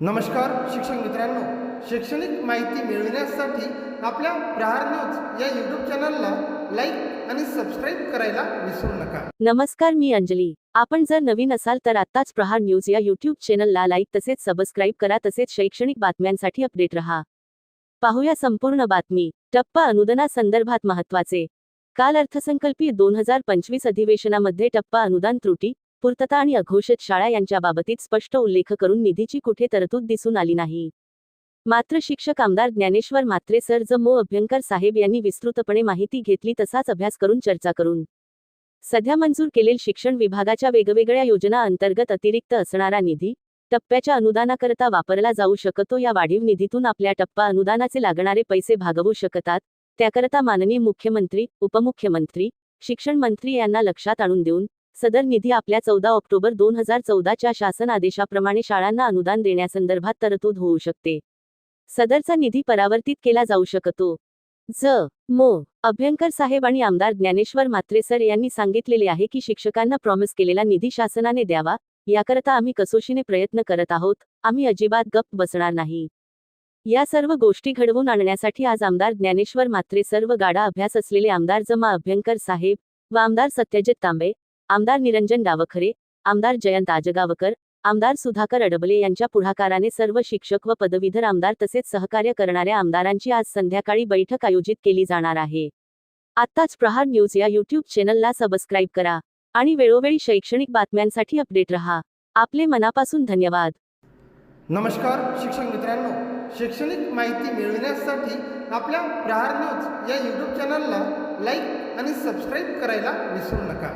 नमस्कार शिक्षक मित्रांनो. शैक्षणिक माहिती मिळविण्यासाठी आपल्या प्रहार न्यूज या यूट्यूब चॅनलला लाईक आणि सबस्क्राईब करायला विसरू नका. नमस्कार मी अंजली. आपण जर नवीन असाल तर आत्ताच प्रहार न्यूज या यूट्यूब चॅनलला लाईक तसेच सबस्क्राईब करा तसेच शैक्षणिक बातम्यांसाठी अपडेट रहा. पाहूया संपूर्ण बातमी. टप्पा अनुदानासंदर्भात महत्त्वाचे काल अर्थसंकल्पीय दोन हजार पंचवीस अधिवेशनामध्ये टप्पा अनुदान त्रुटी पूर्तता आणि अघोषित शाळा यांच्या बाबतीत स्पष्ट उल्लेख करून निधीची कुठे तरतूद दिसून आली नाही. मात्र शिक्षक आमदार ज्ञानेश्वर मात्रे सर ज. मो. अभ्यंकर साहेब यांनी विस्तृतपणे माहिती घेतली तसाच अभ्यास करून चर्चा करून. सध्या मंजूर केलेल शिक्षण विभागाच्या वेगवेगळ्या योजना अंतर्गत अतिरिक्त असणारा निधी टप्प्याच्या अनुदानाकरता वापरला जाऊ शकतो या वाढीव निधीतून आपल्या टप्पा अनुदानाचे लागणारे पैसे भागवू शकतात. त्याकरता माननीय मुख्यमंत्री उपमुख्यमंत्री शिक्षण मंत्री यांना लक्षात आणून देऊन सदर निधी आपल्या चौदा ऑक्टोबर दोन हजार चौदाच्या शासन आदेशाप्रमाणे शाळांना अनुदान देण्यासंदर्भात तरतूद होऊ शकते. सदरचा निधी परावर्तित केला जाऊ शकतो. ज. मो. अभ्यंकर साहेब आणि आमदार ज्ञानेश्वर मात्रे सर यांनी सांगितलेले आहे की शिक्षकांना प्रॉमिस केलेला निधी शासनाने द्यावा याकरता आम्ही कसोशीने प्रयत्न करत आहोत आम्ही अजिबात गप्प बसणार नाही. या सर्व गोष्टी घडवून आणण्यासाठी आज आमदार ज्ञानेश्वर म्हात्रे सर्व गाडा अभ्यास असलेले आमदार जमा अभ्यंकर साहेब व आमदार सत्यजित तांबे आमदार निरंजन डावखरे आमदार जयंत आजगावकर आमदार सुधाकर अडबले यांच्या पुढाकाराने सर्व शिक्षक व पदवीधर आमदार तसेच सहकार्य करणाऱ्या आमदारांची आज संध्याकाळी बैठक आयोजित केली जाणार आहे. आत्ताच प्रहार न्यूज या यूट्यूब चॅनलला सबस्क्राईब करा आणि वेळोवेळी शैक्षणिक बातम्यांसाठी अपडेट रहा. आपले मनापासून धन्यवाद. नमस्कार शिक्षक मित्रांनो. शैक्षणिक माहिती मिळविण्यासाठी आपल्या प्रहार न्यूज या यूट्यूब चॅनलला लाईक आणि सबस्क्राईब करायला विसरू नका.